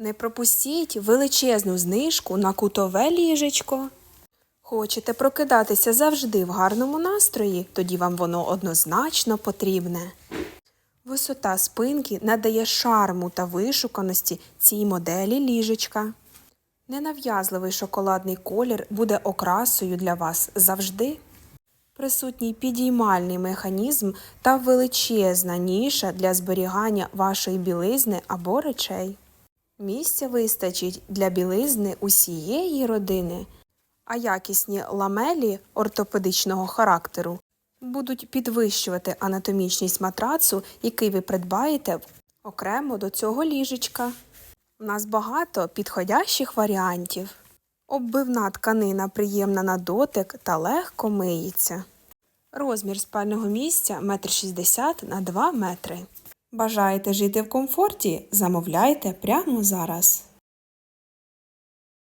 Не пропустіть величезну знижку на кутове ліжечко. Хочете прокидатися завжди в гарному настрої, тоді вам воно однозначно потрібне. Висота спинки надає шарму та вишуканості цій моделі ліжечка. Ненав'язливий шоколадний колір буде окрасою для вас завжди. Присутній підіймальний механізм та величезна ніша для зберігання вашої білизни або речей. Місця вистачить для білизни усієї родини, а якісні ламелі ортопедичного характеру будуть підвищувати анатомічність матрацу, який ви придбаєте окремо до цього ліжечка. У нас багато підходящих варіантів. Оббивна тканина приємна на дотик та легко миється. Розмір спального місця 1,60 м на 2 метри. Бажаєте жити в комфорті? Замовляйте прямо зараз.